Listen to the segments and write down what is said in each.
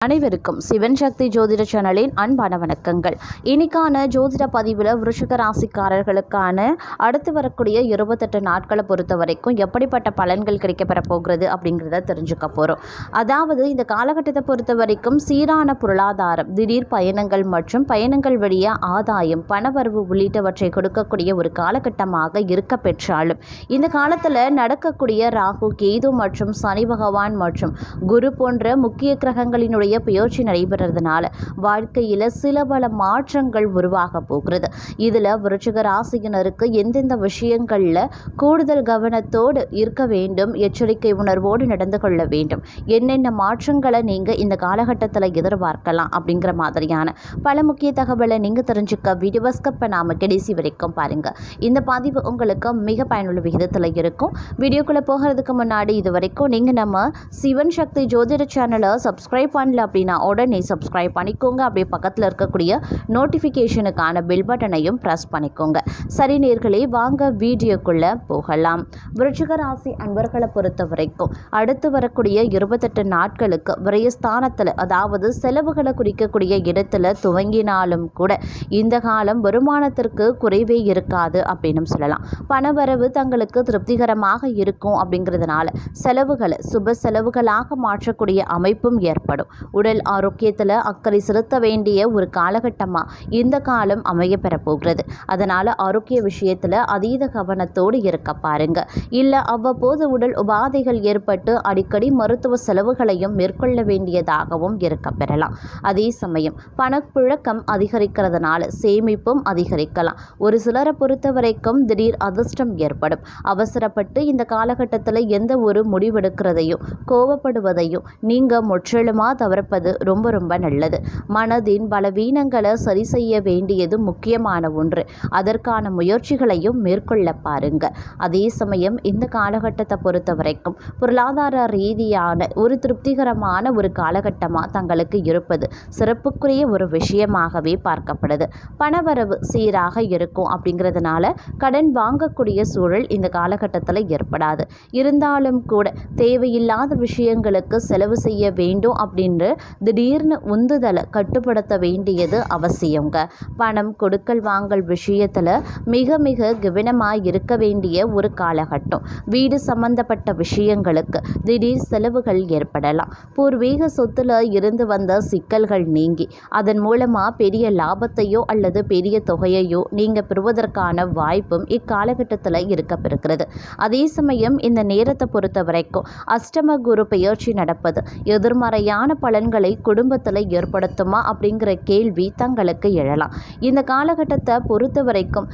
அனைவருக்கும் சிவன் சக்தி ஜோதிட சேனலின் அன்பான வணக்கங்கள். இன்னைக்கான ஜோதிட பதிவில் விருஷக ராசிக்காரர்களுக்கான அடுத்து வரக்கூடிய இருபத்தெட்டு நாட்களை பொறுத்த வரைக்கும் எப்படிப்பட்ட பலன்கள் கிடைக்கப்பெற போகிறது அப்படிங்கிறத தெரிஞ்சுக்க போகிறோம் அதாவது இந்த காலகட்டத்தை பொறுத்த வரைக்கும் சீரான பொருளாதாரம் திடீர் பயணங்கள் மற்றும் பயணங்கள் வழிய ஆதாயம் பணவரவு உள்ளிட்டவற்றை கொடுக்கக்கூடிய ஒரு காலகட்டமாக இருக்க பெற்றாலும் இந்த காலத்தில் நடக்கக்கூடிய ராகு கேது மற்றும் சனி பகவான் மற்றும் குரு போன்ற முக்கிய கிரகங்களினுடைய பெயர்ச்சி நடைபெறதுனால வாழ்க்கையில் சில பல மாற்றங்கள் உருவாக போகிறது. இதில் விருச்சிக ராசியினருக்கு எந்தெந்த விஷயங்களில் கூடுதல் கவனத்தோடு இருக்க வேண்டும் எச்சரிக்கை உணர்வோடு நடந்து கொள்ள வேண்டும் என்னென்ன மாற்றங்களை நீங்கள் இந்த காலகட்டத்தில் எதிர்பார்க்கலாம் அப்படிங்கிற மாதிரியான பல முக்கிய தகவலை நீங்கள் தெரிஞ்சுக்க வீடியோ ஸ்கப்பை நாம் கடைசி வரைக்கும் பாருங்கள் இந்த பதிவு உங்களுக்கு மிக பயனுள்ள விகிதத்தில் இருக்கும். வீடியோக்குள்ளே போகிறதுக்கு முன்னாடி இது வரைக்கும் நீங்கள் நம்ம சிவன் சக்தி ஜோதிட சேனலை சப்ஸ்கிரைப் பண்ணல அப்படின்னா உடனே சப்ஸ்கிரைப் பண்ணிக்கோங்க. அப்படியே பக்கத்தில் இருக்கக்கூடிய நோட்டிஃபிகேஷனுக்கான பெல் பட்டனையும் ப்ரெஸ் பண்ணிக்கோங்க. சரி நேர்களே வாங்க வீடியோக்குள்ளே போகலாம். விருச்சிக ராசி அன்பர்களை பொறுத்த வரைக்கும் அடுத்து வரக்கூடிய இருபத்தெட்டு நாட்களுக்கு விரயஸ்தானத்தில் அதாவது செலவுகளை குறிக்கக்கூடிய இடத்துல துவங்கினாலும் கூட இந்த காலம் வருமானத்திற்கு குறைவே இருக்காது அப்படின்னு சொல்லலாம். பணவரவு தங்களுக்கு திருப்திகரமாக இருக்கும் அப்படிங்கிறதுனால செலவுகளை சுப செலவுகளாக மாற்றக்கூடிய அமைப்பும் ஏற்படும். உடல் ஆரோக்கியத்தில் அக்கறை செலுத்த வேண்டிய ஒரு காலகட்டமாக இந்த காலம் அமைய பெறப்போகிறது. அதனால் ஆரோக்கிய விஷயத்தில் அதீத கவனத்தோடு இருக்க பாருங்க. இல்லை அவ்வப்போது உடல் உபாதைகள் ஏற்பட்டு அடிக்கடி மருத்துவ செலவுகளையும் மேற்கொள்ள வேண்டியதாகவும் இருக்க பெறலாம். அதே சமயம் பணப்புழக்கம் அதிகரிக்கிறதுனால சேமிப்பும் அதிகரிக்கலாம். ஒரு சிலரை பொறுத்த வரைக்கும் திடீர் அதிர்ஷ்டம் ஏற்படும். அவசரப்பட்டு இந்த காலகட்டத்தில் எந்த ஒரு முடிவெடுக்கிறதையும் கோவப்படுவதையும் நீங்கள் முற்றிலுமாக தவிர்ப்பது ரொம்ப ரொம்ப நல்லது. மனதின் பலவீனங்களை சரி செய்ய வேண்டியது முக்கியமான ஒன்று. அதற்கான முயற்சிகளையும் மேற்கொள்ள பாருங்க. அதே சமயம் இந்த காலகட்டத்தை பொறுத்த வரைக்கும் பொருளாதார ரீதியான ஒரு திருப்திகரமான ஒரு காலகட்டமாக தங்களுக்கு இருப்பது சிறப்புக்குரிய ஒரு விஷயமாகவே பார்க்கப்படுது. பணவரவு சீராக இருக்கும் அப்படிங்கிறதுனால கடன் வாங்கக்கூடிய சூழல் இந்த காலகட்டத்தில் ஏற்படாது. இருந்தாலும் கூட தேவையில்லாத விஷயங்களுக்கு செலவு செய்ய வேண்டும் அப்படின்ற திடீர்னு உந்துதலை கட்டுப்படுத்த வேண்டியது அவசியங்க பணம் கொடுக்கல் வாங்கல் விஷயத்தில் மிக மிக கவனமாக இருக்க வேண்டிய ஒரு காலகட்டம். வீடு சம்பந்தப்பட்ட விஷயங்களுக்கு திடீர் செலவுகள் ஏற்படலாம். பூர்வீக சொத்தில் இருந்து வந்த சிக்கல்கள் நீங்கி அதன் மூலமாக பெரிய லாபத்தையோ அல்லது பெரிய தொகையையோ நீங்கள் பெறுவதற்கான வாய்ப்பும் இக்காலகட்டத்தில் இருக்கப்பெறுகிறது அதே சமயம் இந்த நேரத்தை பொறுத்த வரைக்கும் அஷ்டம குரு பெயர்ச்சி நடப்பது எதிர்மறையான பல பலன்களை குடும்பத்தில் ஏற்படுத்துமா அப்படிங்கிற கேள்வி தங்களுக்கு எழலாம். இந்த காலகட்டத்தை பொறுத்த வரைக்கும்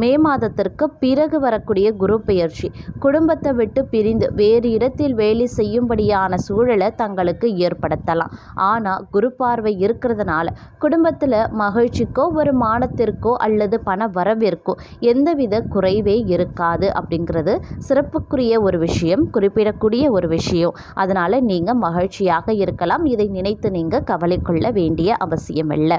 மே மாதத்திற்கு பிறகு வரக்கூடிய குரு பெயர்ச்சி குடும்பத்தை விட்டு பிரிந்து வேறு இடத்தில் வேலை செய்யும்படியான சூழலை தங்களுக்கு ஏற்படுத்தலாம். ஆனால் குரு பார்வை இருக்கிறதுனால குடும்பத்தில் மகிழ்ச்சிக்கோ ஒரு மானத்திற்கோ அல்லது பண வரவிற்கோ எந்தவித குறைவே இருக்காது அப்படிங்கிறது சிறப்புக்குரிய ஒரு விஷயம் குறிப்பிடக்கூடிய ஒரு விஷயம். அதனால் நீங்கள் மகிழ்ச்சியாக இருக்கலாம் இதை நினைத்து நீங்கள் கவலை கொள்ள வேண்டிய அவசியமில்லை.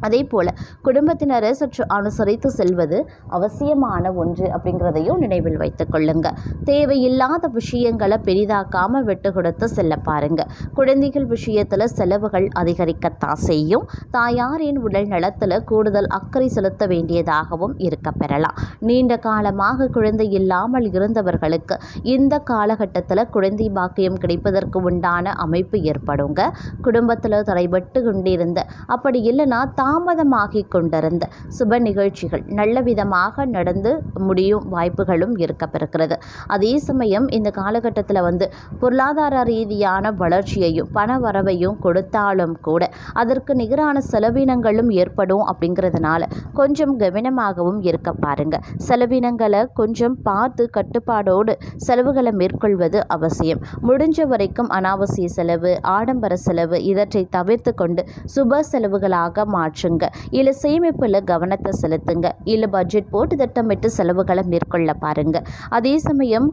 அதே போல் குடும்பத்தினரை சற்று அனுசரித்து செல்வது அவசியமான ஒன்று அப்படிங்கிறதையும் நினைவில் வைத்து கொள்ளுங்க. தேவையில்லாத விஷயங்களை பெரிதாக்காமல் விட்டு கொடுத்து செல்ல பாருங்க. குழந்தைகள் விஷயத்தில் செலவுகள் அதிகரிக்கத்தான் செய்யும். தாயாரின் உடல் நலத்தில் கூடுதல் அக்கறை செலுத்த வேண்டியதாகவும் இருக்க பெறலாம். நீண்ட காலமாக குழந்தை இல்லாமல் இருந்தவர்களுக்கு இந்த காலகட்டத்தில் குழந்தை பாக்கியம் கிடைப்பதற்கு உண்டான அமைப்பு ஏற்படுங்க. குடும்பத்தில் தடைபட்டு கொண்டிருந்த அப்படி இல்லைன்னா தாமதமாகி கொண்டிருந்த சுப நிகழ்ச்சிகள் நல்ல விதமாக நடந்து முடியும் வாய்ப்புகளும் இருக்கப்பெறுகிறது. அதே சமயம் இந்த காலகட்டத்தில் வந்து பொருளாதார ரீதியான வளர்ச்சியையும் பண வரவையும் கொடுத்தாலும் கூட அதற்கு நிகரான செலவினங்களும் ஏற்படும் அப்படிங்கிறதுனால கொஞ்சம் கவனமாகவும் இருக்க பாருங்க. செலவினங்களை கொஞ்சம் பார்த்து கட்டுப்பாடோடு செலவுகளை மேற்கொள்வது அவசியம். முடிஞ்ச வரைக்கும் அனாவசிய செலவு ஆடம்பர செலவு இவற்றை தவிர்த்து கொண்டு சுப செலவுகளாக மாற்ற மாற்றுங்க. இல்லை சேமிப்பில் கவனத்தை செலுத்துங்க. இல்லை பட்ஜெட் போட்டு திட்டமிட்டு செலவுகளை மேற்கொள்ள பாருங்க. அதே சமயம்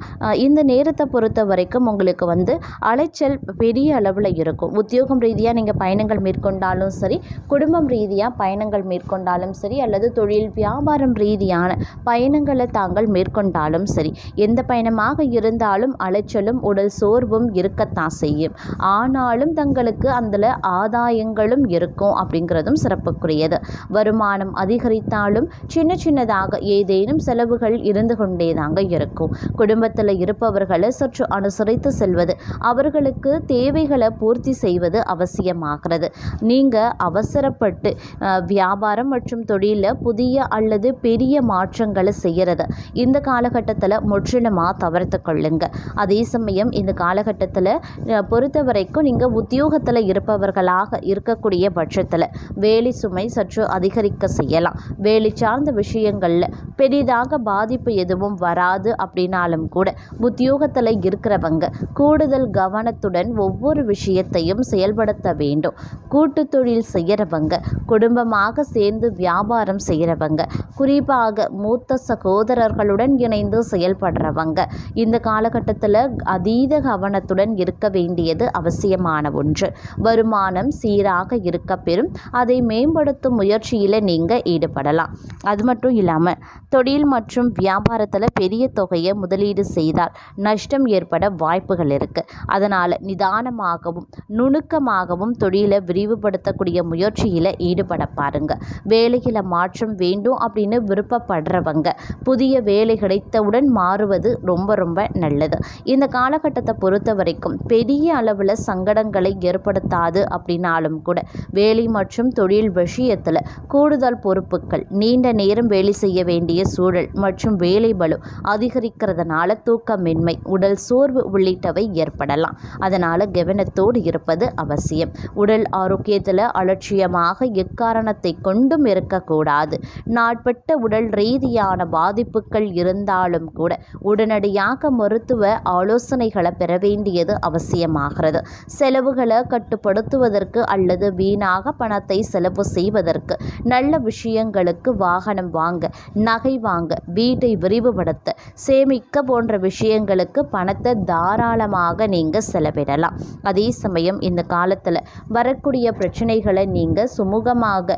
இந்த நேரத்தை பொறுத்த வரைக்கும் உங்களுக்கு வந்து அலைச்சல் பெரிய அளவில் இருக்கும். உத்தியோகம் ரீதியாக நீங்கள் பயணங்கள் மேற்கொண்டாலும் சரி குடும்பம் ரீதியாக பயணங்கள் மேற்கொண்டாலும் சரி அல்லது தொழில் வியாபாரம் ரீதியான பயணங்களை தாங்கள் மேற்கொண்டாலும் சரி எந்த பயணமாக இருந்தாலும் அலைச்சலும் உடல் சோர்வும் இருக்கத்தான் செய்யும். ஆனாலும் தங்களுக்கு அதில் ஆதாயங்களும் இருக்கும் அப்படிங்கிறதும் சிறப்பு. சிறப்புக்குரியது வருமானம் அதிகரித்தாலும் சின்ன சின்னதாக ஏதேனும் செலவுகள் இருந்து கொண்டே தாங்க இருக்கும். குடும்பத்தில் இருப்பவர்களை சற்று அனுசரித்து செல்வது அவர்களுக்கு தேவைகளை பூர்த்தி செய்வது அவசியமாகிறது. நீங்கள் அவசரப்பட்டு வியாபாரம் மற்றும் தொழிலில் புதிய அல்லது பெரிய மாற்றங்களை செய்கிறது இந்த காலகட்டத்தில் முற்றிலுமாக தவிர்த்து கொள்ளுங்க. அதே சமயம் இந்த காலகட்டத்தில் பொறுத்த வரைக்கும் நீங்கள் உத்தியோகத்தில் இருப்பவர்களாக இருக்கக்கூடிய பட்சத்தில் வேலை சுமை சற்று அதிகரிக்க செய்யலாம். வேலை சார்ந்த விஷயங்களில் பெரிதாக பாதிப்பு எதுவும் வராது அப்படின்னாலும் கூட உத்தியோகத்தில் இருக்கிறவங்க கூடுதல் கவனத்துடன் ஒவ்வொரு விஷயத்தையும் செயல்படுத்த வேண்டும். கூட்டு தொழில் செய்கிறவங்க குடும்பமாக சேர்ந்து வியாபாரம் செய்கிறவங்க குறிப்பாக மூத்த சகோதரர்களுடன் இணைந்து செயல்படுறவங்க இந்த காலகட்டத்தில் அதீத கவனத்துடன் இருக்க வேண்டியது அவசியமான ஒன்று. வருமானம் சீராக இருக்க பெறும். அதை மேம்படுத்தும் முயற்சியில் நீங்கள் ஈடுபடலாம். அது மட்டும் இல்லாமல் தொழில் மற்றும் வியாபாரத்தில் பெரிய தொகையை முதலீடு செய்தால் நஷ்டம் ஏற்பட வாய்ப்புகள் இருக்குது அதனால் நிதானமாகவும் நுணுக்கமாகவும் தொழிலை விரிவுபடுத்தக்கூடிய முயற்சியில் ஈடுபட பாருங்க. வேலையில் மாற்றம் வேண்டும் அப்படின்னு விருப்பப்படுறவங்க புதிய வேலை கிடைத்தவுடன் மாறுவது ரொம்ப ரொம்ப நல்லது. இந்த காலகட்டத்தை பொறுத்த வரைக்கும் பெரிய அளவில் சங்கடங்களை ஏற்படுத்தாது அப்படின்னாலும் கூட வேலை மற்றும் தொழில் விஷயத்தில் கூடுதல் பொறுப்புகள் நீண்ட நேரம் வேலை செய்ய வேண்டிய சூழல் மற்றும் வேலை பளு அதிகரிக்கிறதுனால தூக்கமின்மை உடல் சோர்வு உள்ளிட்டவை ஏற்படலாம். அதனால் கவனத்தோடு இருப்பது அவசியம். உடல் ஆரோக்கியத்தில் அலட்சியமாக எக்காரணத்தை கொண்டும் இருக்கக்கூடாது. நாட்பட்ட உடல் ரீதியான பாதிப்புகள் இருந்தாலும் கூட உடனடியாக மருத்துவ ஆலோசனைகளை பெற வேண்டியது அவசியமாகிறது. செலவுகளை கட்டுப்படுத்துவதற்கு அல்லது வீணாக பணத்தை செலவு செய்வதற்கு நல்ல விஷயங்களுக்கு வாகனம் வாங்க நகை வாங்க வீட்டை விரிவுபடுத்த சேமிக்க போன்ற விஷயங்களுக்கு பணத்தை தாராளமாக நீங்கள் செலவிடலாம். அதே சமயம் இந்த காலத்தில் வரக்கூடிய பிரச்சனைகளை நீங்கள் சுமூகமாக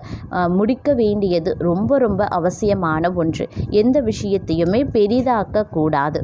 முடிக்க வேண்டியது ரொம்ப ரொம்ப அவசியமான ஒன்று. எந்த விஷயத்தையுமே பெரிதாக்க கூடாது.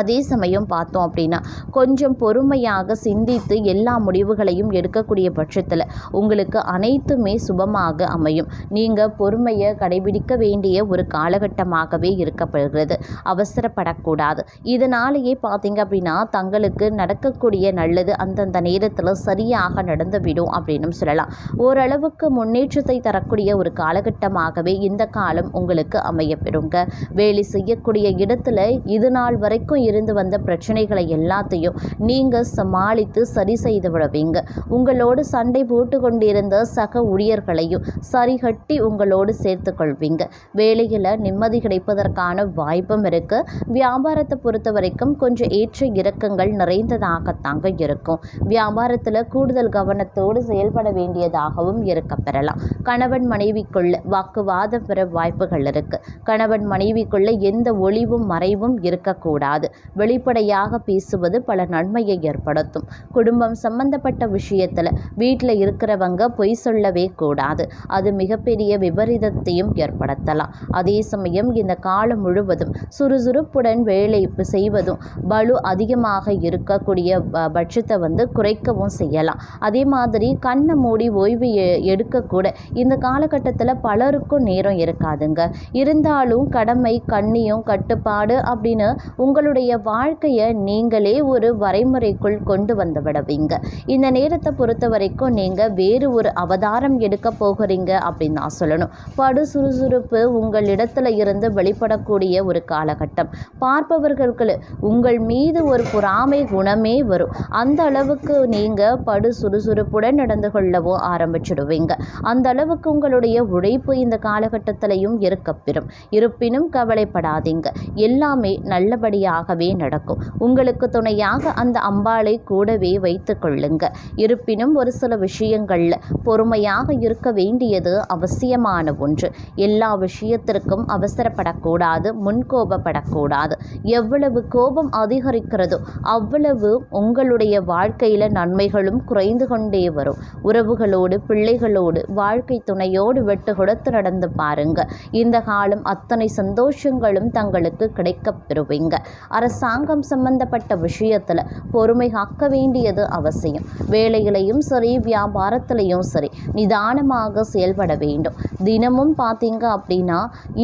அதே சமயம் பார்த்தோம் அப்படின்னா கொஞ்சம் பொறுமையாக சிந்தித்து எல்லா முடிவுகளையும் எடுக்கக்கூடிய பட்சத்தில் உங்களுக்கு அனைத்துமே சுபமாக அமையும். நீங்கள் பொறுமையை கடைபிடிக்க வேண்டிய ஒரு காலகட்டமாகவே இருக்கப்படுகிறது அவசரப்படக்கூடாது. இதனாலேயே பார்த்தீங்க அப்படின்னா தங்களுக்கு நடக்கக்கூடிய நல்லது அந்தந்த நேரத்தில் சரியாக நடந்துவிடும் அப்படின்னு சொல்லலாம். ஓரளவுக்கு முன்னேற்றத்தை தரக்கூடிய ஒரு காலகட்டமாகவே இந்த காலம் உங்களுக்கு அமையப்பெறுங்க வேலை செய்யக்கூடிய இடத்துல இது நாள் வரைக்கும் இருந்து வந்த பிரச்சனைகளை எல்லாத்தையும் நீங்கள் சமாளித்து சரி செய்து விடுவீங்க. உங்களோடு சண்டை போட்டு கொண்டிருந்த சக ஊழியர்களையும் சரிகட்டி உங்களோடு சேர்த்து கொள்வீங்க. வேலையில் நிம்மதி கிடைப்பதற்கான வாய்ப்பும் இருக்கு. வியாபாரத்தை பொறுத்த வரைக்கும் கொஞ்சம் ஏற்ற இறக்கங்கள் நிறைந்ததாகத்தாங்க இருக்கும். வியாபாரத்தில் கூடுதல் கவனத்தோடு செயல்பட வேண்டியதாகவும் இருக்க பெறலாம். கணவன் மனைவிக்குள்ள வாக்குவாதம் பெற வாய்ப்புகள் இருக்கு. கணவன் மனைவிக்குள்ள எந்த ஒளிவும் மறைவும் இருக்கக்கூடாது. வெளிப்படையாக பேசுவது பல நன்மையை ஏற்படுத்தும். குடும்பம் சம்பந்தப்பட்ட விஷயத்தில் வீட்டில் இருக்கிறவங்க பொய் சொல்லவே கூடாது. அது மிகப்பெரிய விபரீதத்தையும் ஏற்படுத்தலாம். அதே சமயம் இந்த காலம் முழுவதும் சுறுசுறுப்புடன் வேலை செய்வதும் பலு அதிகமாக இருக்கக்கூடிய பட்சத்தை வந்து குறைக்கவும் செய்யலாம். அதே மாதிரி கண்ணை மூடி ஓய்வு எடுக்கக்கூட இந்த காலகட்டத்தில் பலருக்கும் நேரம் இருக்காதுங்க. இருந்தாலும் கடமை கண்ணியும் கட்டுப்பாடு அப்படின்னு உங்களுடைய வாழ்க்கையை நீங்களே ஒரு வரைமுறைக்குள் கொண்டு வந்து விடுவீங்க. இந்த நேரத்தை பொறுத்த வரைக்கும் நீங்கள் வேறு ஒரு அவதாரம் எடுக்க போகிறீங்க அப்படின்னு நான் சொல்லணும். படு சுறுசுறுப்பு உங்களிடத்துல இருந்து வெளிப்படக்கூடிய ஒரு காலகட்டம். பார்ப்பவர்களுக்கு உங்கள் மீது ஒரு பொறாமை குணமே வரும். அந்த அளவுக்கு நீங்கள் படு சுறுசுறுப்புடன் நடந்து கொள்ளவும் ஆரம்பிச்சிடுவீங்க. அந்த அளவுக்கு உங்களுடைய உழைப்பு இந்த காலகட்டத்திலையும் இருக்கப்பெறும் இருப்பினும் கவலைப்படாதீங்க. எல்லாமே நல்லபடியாக தானாகவே நடக்கும். உங்களுக்கு துணையாக அந்த அம்பாளை கூடவே வைத்து கொள்ளுங்க. இருப்பினும் ஒரு சில விஷயங்களில் பொறுமையாக இருக்க வேண்டியது அவசியமான ஒன்று. எல்லா விஷயத்திற்கும் அவசரப்படக்கூடாது முன்கோபப்படக்கூடாது. எவ்வளவு கோபம் அதிகரிக்கிறதோ அவ்வளவு உங்களுடைய வாழ்க்கையில் நன்மைகளும் குறைந்து கொண்டே வரும். உறவுகளோடு பிள்ளைகளோடு வாழ்க்கை துணையோடு வெட்டு கொடுத்து நடந்து பாருங்க. இந்த காலம் அத்தனை சந்தோஷங்களும் தங்களுக்கு கிடைக்கப் பெறுவீங்க. அரசாங்கம் சம்பந்தப்பட்ட விஷயத்தில் பொறுமை காக்க வேண்டியது அவசியம். வேலையிலையும் சரி வியாபாரத்திலையும் சரி நிதானமாக செயல்பட வேண்டும். தினமும் பார்த்தீங்க அப்படின்னா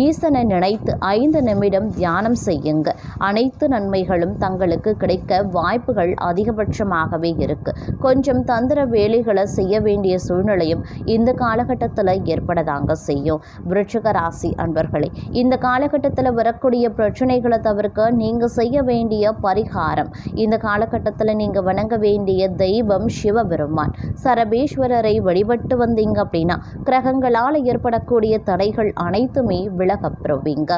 ஈசனை நினைத்து ஐந்து நிமிடம் தியானம் செய்யுங்க. அனைத்து நன்மைகளும் தங்களுக்கு கிடைக்க வாய்ப்புகள் அதிகபட்சமாகவே இருக்கு. கொஞ்சம் தந்திர வேலைகளை செய்ய வேண்டிய சூழ்நிலையும் இந்த காலகட்டத்தில் ஏற்படதாங்க செய்யும். விருச்சிக ராசி அன்பர்களே இந்த காலகட்டத்தில் வரக்கூடிய பிரச்சனைகளை தவிர்க்க நீங்கள் செய்ய வேண்டிய பரிகாரம். இந்த காலகட்டத்தில் நீங்கள் வணங்க வேண்டிய தெய்வம் சிவபெருமான். சரபேஸ்வரரை வழிபட்டு வந்தீங்க அப்படின்னா கிரகங்களால் ஏற்படக்கூடிய தடைகள் அனைத்துமே விலகப் பெறுவீங்க.